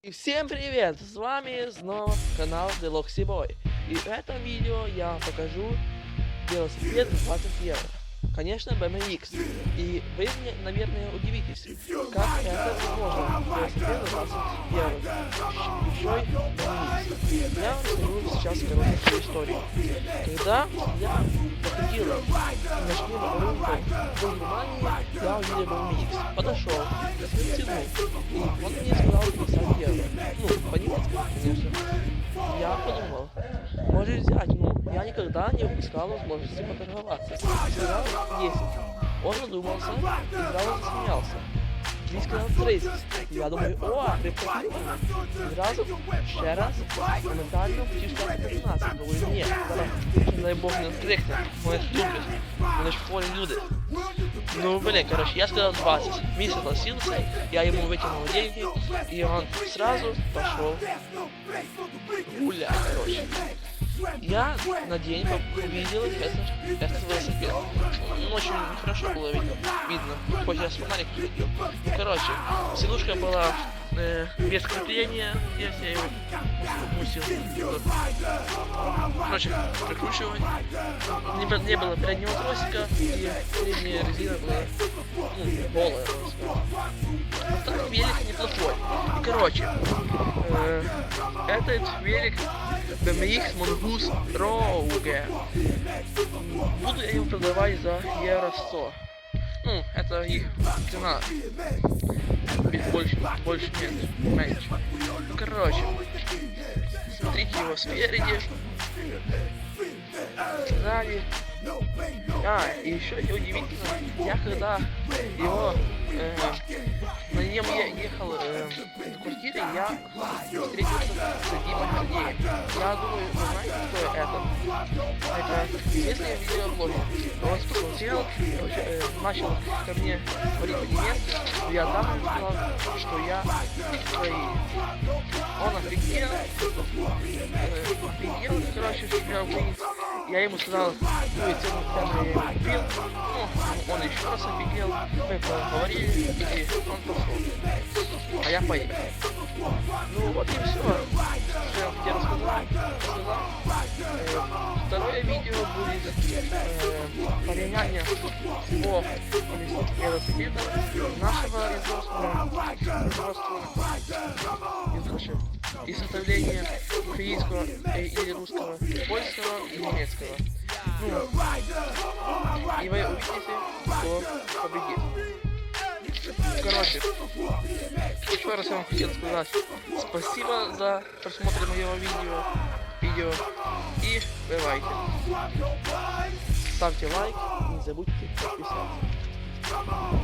И всем привет! С вами снова канал Deluxy Boy. И в этом видео я покажу велосипед за 20 евро. Конечно, BMX. И вы, наверное, удивитесь, как это возможно. Велосипед за 20 евро. BMX. Я вам расскажу сейчас короткую историю. Когда я походил ночным рынком в Германии, я увидел BMX. Подошел, цену. И он мне сказал я никогда не упускал возможности поторговаться. Сказал 10. Он задумался и сразу засмеялся. Він сказав 30. Я думаю, о, прикольно. Зразу ще раз моментально хотів сказати 15. Думаю, ні, зараз, не дай Бог не крикне. Вони ж люблять. Вони ж хворі люди. Ну, блин, короче, я сказал 20. Ми согласился, я ему вытянул деньги, и он сразу пошел гулять, короче. Я на день увидел этот, велосипед. Ну, очень хорошо было видно, хоть я с фонарик видел. Ну, короче, сидушка была э, без крепления, если я его упустил. Короче, прикручивать. Не, не было переднего тросика, и передняя резина была ну, голая. так велик неплохой. И короче, э, этот велик BMX Mongoose Rogue. Буду я его продавать за евро 100. Ну, это их цена. Больше, больше нет, меньше. Короче, смотрите его спереди, сзади. А, и еще удивительно, я когда его э, на нем я ехал э, я встретился с Димой Гордеем. Я думаю, вы знаете, кто это? Это известный видеоблогер. Он посмотрел, э, начал ко мне говорить по-немецки, я там ему сказал, что я свои. Он офигел, э, офигел, короче, что я украинец. Я ему сказал, ну и цену цену я ему купил. Ну, он еще раз офигел. Мы поговорили, и он пошел. А я поехал. Ну вот и все. Что я хотел рассказать. рассказал. Э, Второе видео будет э, порівняння по велосипеда нашего производства короче, и составления украинского э, или русского, польского и немецкого. Ну, и вы увидите, кто победит. Короче, еще раз я вам хотел сказать спасибо за просмотр моего видео, видео и бывайте. Ставьте лайк, не забудьте подписаться.